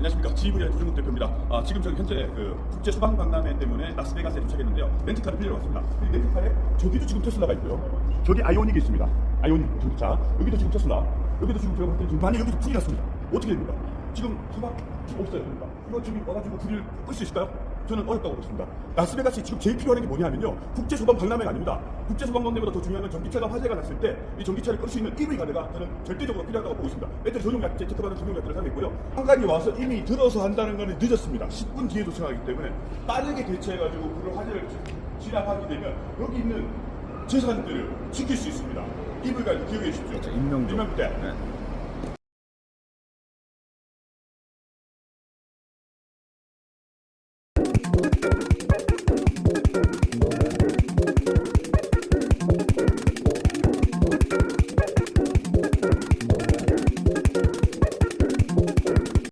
안녕하십니까 지브의 조정국 대표입니다. 아, 지금 저기 현재 그 국제 소방 박람회 때문에 라스베가스에 도착했는데요. 렌트카를 빌리러 왔습니다. 이 렌트카에 저기도 지금 테슬라가 있고요. 저기 아이오닉이 있습니다. 아이오닉 전기차. 여기도 지금 테슬라. 여기도 지금 제가 볼때 지금 만약 여기서 불이 났습니다. 어떻게 됩니까? 지금 소방 없어요. 그러니까 이거 지금 와가지고 불을 끌 수 있을까요? 저는 어렵다고 보겠습니다. 라스베가스에 지금 제일 필요한 게 뭐냐면요. 국제 소방 박람회가 아닙니다. 국제 소방 박람회보다 더 중요한 건 전기차가 화재가 났을 때 이 전기차를 끌 수 있는 EV 가대가 저는 절대적으로 필요하다고 보고 있습니다. 배터리 전용 약, 제트받은 전용 약들을 사고 있고요. 한강이 와서 이미 들어서 한다는 거는 늦었습니다. 10분 뒤에 도착하기 때문에 빠르게 대처해가지고 불을 화재를 지- 진압하게 되면 여기 있는 재산들을 지킬 수 있습니다. EV가 기억해 주십시오. 임명도. 임명도 때. 네.